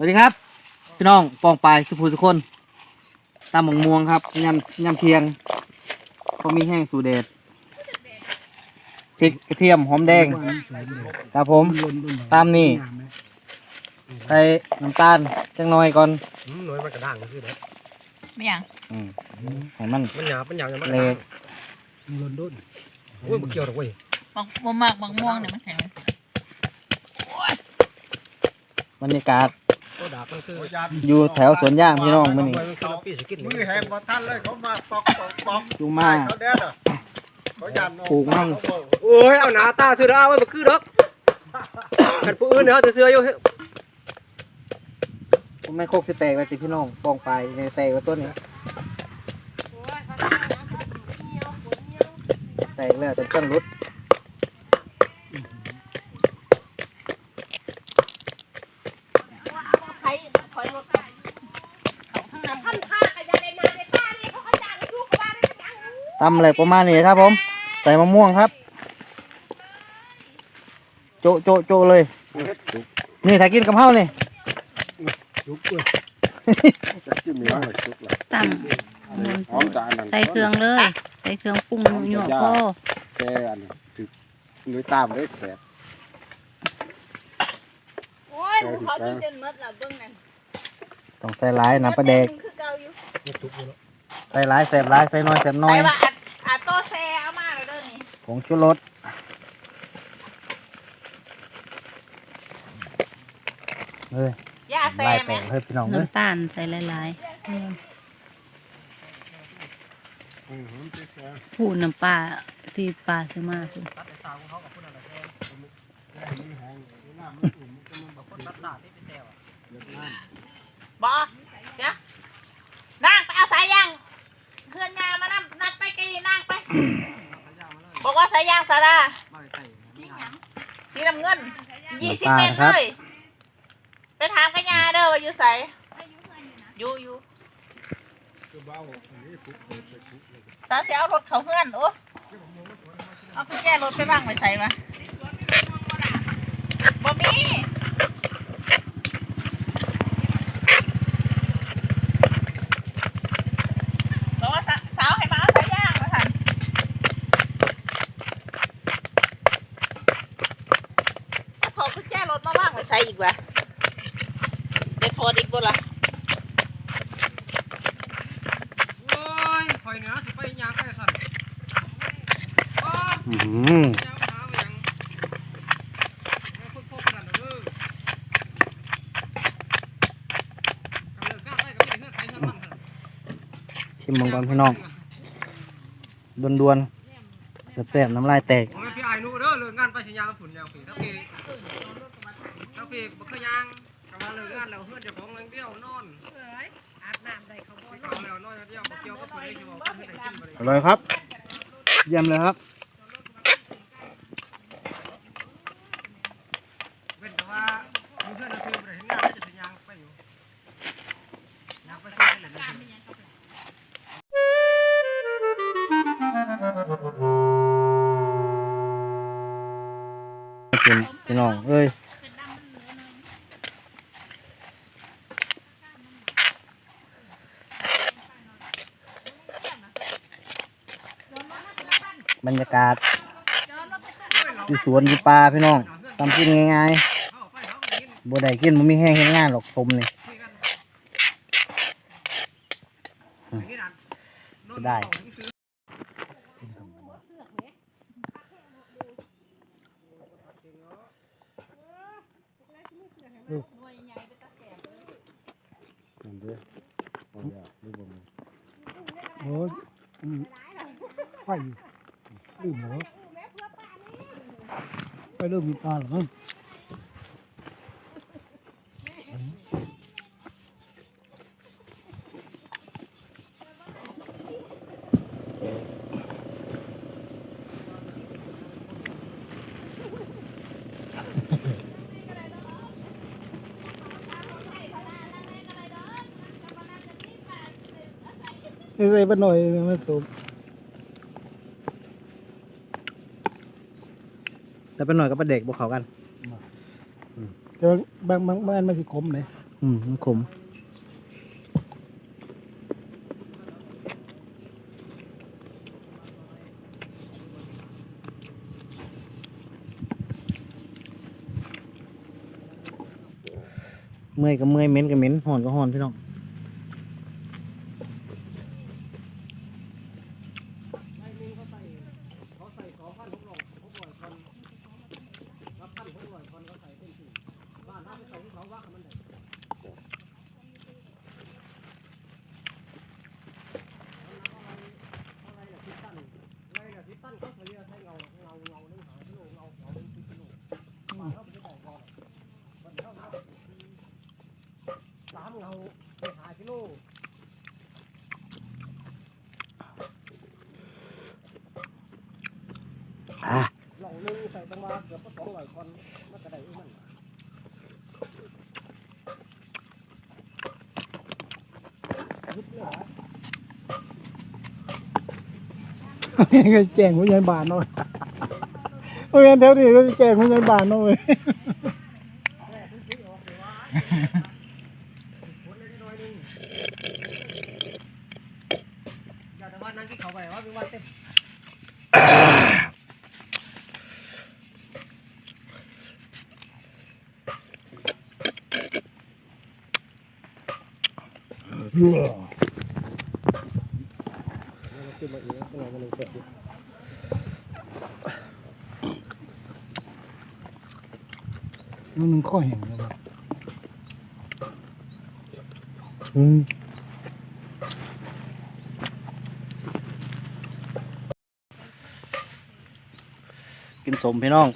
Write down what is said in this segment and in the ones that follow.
สวัสดีครับ พี่น้องปองปลายสุภูสุคนตามหมงม่วงครับยำยำเทียงก็มีแห้งสูเดชพริกกระเทียมหอมแดงครับผม ตามนี่ใส่น้ำตาลจังน้อยก่อนอืมหน่วยมันกระด้างก็คือเด้อไม่หยังอืมให้มันมันหยาบมันหยาบอย่างมันเละลนดุนโอ้ยบ่เกี่ยวหรอกเว้ยบางบ่มากบางม่วงเนี่ยมันแข็งบรรยากาศโอ้ดาบมันคืออยู่แถวสวนย่างพี่น้องมื้อนี้มันคือปีสกินมือแหงบ่ทันเลยเขามาปอกปอกปอกอยู่มาเขาแดดอะเขายันปลูกมั่งโอ้ยเอาหน้าตาซื้อเอาไว้บ่คือดอกคันผู้อื่นเนาะแต่เสื้ออยู่ผมไม่โคกสิแตกไปสิพี่น้องปองปลายในแตกกับต้นนี้แตกแล้วแต่ต้นรุด ใครถอยรถกันเอาข้างหน้า ทำท่าขยันในนาในท่านี่เขาขยันลูกบ้านได้ยัง ตำอะไรประมาณนี้ครับผม ใส่มะม่วงครับ โจะโจะโจะเลย นี่ถ้ากินกับข้าวนี่ จุกเลยจะกินมีอะไรจุกล่ะตั้งหอมจานนั่นใส่เครื่องเลย ใส่เครื่องปรุงหยวกพ่อแซ่อันนี้ถึกด้วยตามเลยแซ่โอ้ยเขากินจนหมดแล้วเบิ่งนั่นต้องใส่หลายน้ำปลาแดก คือเก่าอยู่นี่ทุกอยู่เนาะ ใส่หลายแสบหลายใส่น้อยแสบน้อใครยว่าอัดอัดโตแซเอามาแล้วเด้อนี่ผงชูรสเฮ้ยย่าแซลายไหมแตกเฮ้ยพี่น้องเฮ้ยน้ำตาลใส่หลายๆผูน้ำปลาที่ปลาซื้อมาคือบ่เดี๋ยวนั่งไปเอาสายยาง เคลื่อนงานมานั่งนัดไปไกลนั่งไป บอกว่าสายยางสาราสีน้ำเงินยี่สิบเมตรเลย ไปถามกันยาเด้อว่าอยู่ไสอยู่อยู่สาวเสียเอารถเขาเพื่อนโอ้เอากุญแจรถไปบ้างไปใส่มาบ่มีบอกว่าสาสาวให้มาเอาสายยางมาทันเอาถอดกุญแจรถมาบ้างไปใส่อีกวะเดี๋ยวถอดอีกบ่ล่ะ โอ้ยไฟเหนือสิไปยางไปสั่นอ้า อื้อหือยางหาไว้หยังแม่พูดพบกันเด้อกำเนิดก้าวได้ก็ไม่ได้เฮือนไผเฮือนมันเถอะ ชิมมังกรพี่น้องดวนๆแสบๆน้ำลายแตกผมเป็นพี่ไอ้หนูเด้อเลิกงานไปสิยางฝุ่นยางผีถ้าพี่ถ้าพี่บ่เคยยางกำลังเลิกงานแล้วเฮือนเจ้าของอย่างเดียวนอนอาบน้ำได้เขาบ่นอนแล้วนอนอย่างเดียวบ่เกี่ยวกับคนที่สิบอกคนที่ได้กินบ่ได้อร่อยครับ เยี่ยมเลยครับ พี่น้องเอ้ยบรรยากาศอยู่สวนอยู่ป่าพี่น้องทำกินง่ายๆบ่ได้กินบ่มีแห้งเห็นงานหรอกสมนี่จะได้ ไปลืมเหรอไปเริ่มมีปลาหรอมั้งนี่ใส่ไปหน่อยมาสูบ แต่เป็นหน่อยก็เป็นเด็กบวกเขากัน แต่บางบางบางอันมันสิขมเลยอืมมันขมเมื่อยก็เมื่อยเหม็นก็เหม็นหอนก็หอนพี่น้อง สามเงาไปหากิโล อะ เหล่านึง ใส่ประมาณเกือบสองร้อยคนมันก็ได้อีกมันก็แจ้งผู้ใหญ่บ้านหน่อยโอ้ยแถวนี้ก็แจ้งผู้ใหญ่บ้านหน่อยอย่าแต่ว่านั้นที่เขาไปว่าเป็นวันเต็ม มันมันข้อแห้งเลยว่ะอืมกินสมพี่น้อง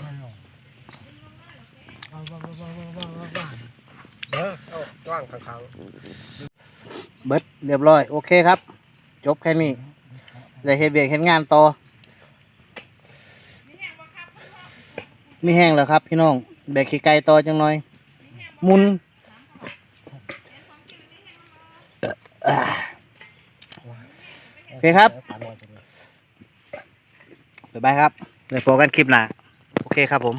เออเอาว่างข้าง เบิดเรียบร้อย โอเคครับ จบแค่นี้เลยเฮ็ดเบียกเฮ็ดงานต่อมีแห้งแล้วครับ พี่น้องแบกขี้ไก่ต่อจังหน่อย มุนโอเคครับบ๊ายบายครับเดี๋ยวพบกันคลิปหน้าโอเคครับผม